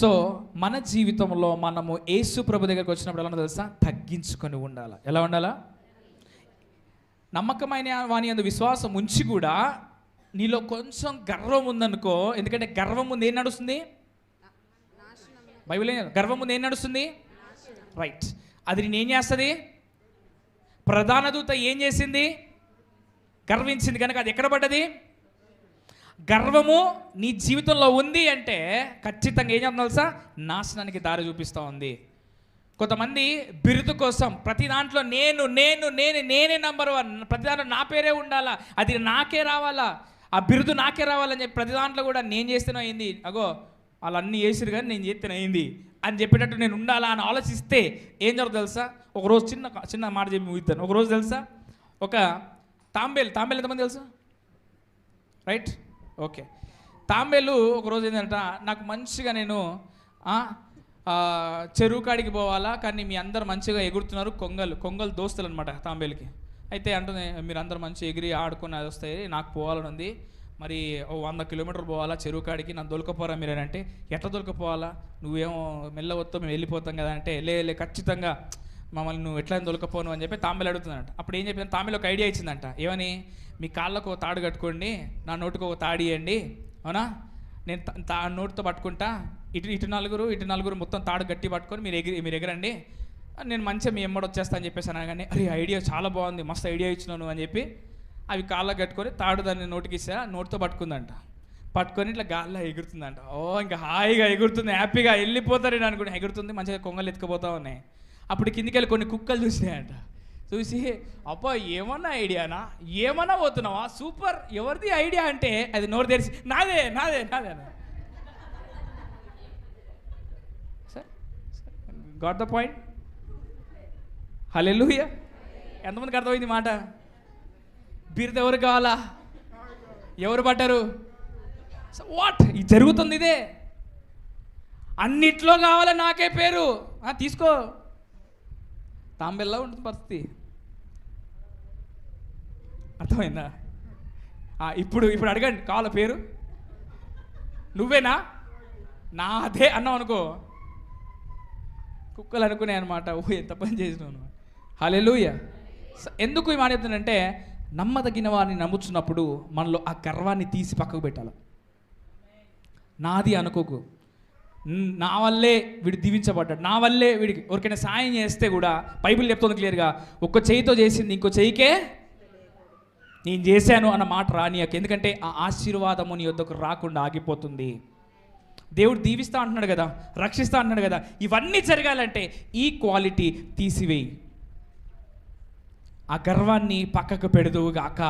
So మన జీవితంలో మనము యేసు ప్రభు దగ్గరికి వచ్చినప్పుడు ఎలా తెలుసా? తగ్గించుకొని ఉండాలి. ఎలా ఉండాలా? నమ్మకమైన వాని అందు విశ్వాసం ఉంచి కూడా నీలో కొంచెం గర్వం ఉందనుకో ఎందుకంటే గర్వం ముందు ఏం నడుస్తుంది? బైబిల్ గర్వం ముందు ఏం నడుస్తుంది? రైట్. అది నేనేం చేస్తుంది? ప్రధాన దూత ఏం చేసింది? గర్వించింది. కనుక అది ఎక్కడ పడ్డది? గర్వము నీ జీవితంలో ఉంది అంటే ఖచ్చితంగా ఏం చేస్తుంది తెలుసా? నాశనానికి దారి చూపిస్తూ ఉంది. కొంతమంది బిరుదు కోసం ప్రతి దాంట్లో నేను నేను నేను నేనే నంబర్ వన్ ప్రతి దాంట్లో నా పేరే ఉండాలా? అది నాకే రావాలా? ఆ బిరుదు నాకే రావాలని చెప్పి ప్రతి దాంట్లో కూడా నేను చేస్తేనే అయింది. అగో వాళ్ళు అన్నీ చేసిరు కానీ నేను చేస్తేనే అయింది అని చెప్పేటట్టు నేను ఉండాలా అని ఆలోచిస్తే ఏం జరుగుతుంది తెలుసా? ఒక రోజు చిన్న చిన్న మాట చెప్పి ముగిస్తాను ఒక రోజు తెలుసా? ఒక తాంబేలు తాంబేలు ఎంతమంది తెలుసా? రైట్? ఓకే. తాంబేలు ఒకరోజు ఏంటంట నాకు మంచిగా నేను చెరువు కాడికి పోవాలా కానీ మీ అందరు మంచిగా ఎగురుతున్నారు కొంగలు కొంగలు దోస్తులు అనమాట తాంబేలుకి. అయితే అంటుంది మీరు అందరు మంచి ఎగిరి ఆడుకుని అది వస్తాయి నాకు పోవాలని ఉంది. మరి ఓ వంద కిలోమీటర్లు పోవాలా చెరువు కాడికి నన్ను దొలకపోరా మీరు అని అంటే ఎట్లా దొలకపోవాలా? నువ్వేమో మెల్ల వస్తావు మేము వెళ్ళిపోతాం కదా అంటే లే లే ఖచ్చితంగా మమ్మల్ని నువ్వు ఎట్లా దొలకపోను అని చెప్పి తాంబేలు అడుగుతుందంట అప్పుడు ఏం చెప్పింది తాంబేలు ఒక ఐడియా ఇచ్చిందంట. ఏమని? మీ కాళ్ళకు ఒక తాడు కట్టుకోండి నా నోటుకు ఒక తాడు ఇవ్వండి అవునా? నేను తా- తా నోటితో పట్టుకుంటా ఇటు ఇటు నలుగురు ఇటు నలుగురు మొత్తం తాడు గట్టి పట్టుకొని మీరు ఎగిరి మీరు ఎగరండి. నేను మంచిగా మీ ఎమ్మడి వచ్చేస్తా అని చెప్పేసి అనగానే అరే ఐడియా చాలా బాగుంది మస్తు ఐడియా ఇచ్చినావు అని చెప్పి అవి కాళ్ళకు కట్టుకొని తాడు దాన్ని నోటికి ఇస్తా నోటితో పట్టుకుందంట. పట్టుకొని ఇట్లా గాల్లో ఎగురుతుందంట. ఓ ఇంకా హాయిగా ఎగురుతుంది హ్యాపీగా వెళ్ళిపోతారు నేను అనుకుని ఎగురుతుంది మంచిగా కొంగలు ఎత్తుకుపోతా ఉన్నాయి. అప్పుడు కిందికి వెళ్ళి కొన్ని కుక్కలు చూసినాయంట. చూసి అబ్బా ఏమన్నా ఐడియానా? ఏమన్నా పోతున్నావా? సూపర్ ఎవరిది ఐడియా అంటే అది నోరు తెరిచి నాదే నాదే నాదే sir got the point? Hallelujah ఎంతమందికి అర్థమైంది మాట? బిరుదు ఎవరు కావాలా ఎవరు పడ్డారు వాట్? ఇది జరుగుతుంది ఇదే. అన్నిట్లో కావాలి నాకే పేరు? తీసుకో. తాంబెల్లా ఉంటుంది పరిస్థితి. అర్థమైందా? ఇప్పుడు ఇప్పుడు అడగండి కాల పేరు? నువ్వేనా? నాదే అన్నావు అనుకో. కుక్కలు అనుకునే అనమాట ఓ ఎంత పని చేసినావు హలెలుయ ఎందుకు ఈ మాట చెప్తున్నానంటే నమ్మదగిన వారిని నమ్ముచున్నప్పుడు మనలో ఆ గర్వాన్ని తీసి పక్కకు పెట్టాలి. నాది అనుకోకు. నా వల్లే వీడు దీవించబడ్డాడు. నా వల్లే వీడికి ఎవరికైనా సాయం చేస్తే కూడా బైబిల్ చెప్తుంది క్లియర్గా. ఒక్క చేయితో చేసింది ఇంకో చేయికే నేను చేశాను అన్న మాట రానియక. ఎందుకంటే ఆ ఆశీర్వాదము నీ వద్దకు రాకుండా ఆగిపోతుంది. దేవుడు దీవిస్తా అంటున్నాడు కదా రక్షిస్తా అంటున్నాడు కదా ఇవన్నీ జరగాలంటే ఈ క్వాలిటీ తీసివేయి. ఆ గర్వాన్ని పక్కకు పెడదువుగాక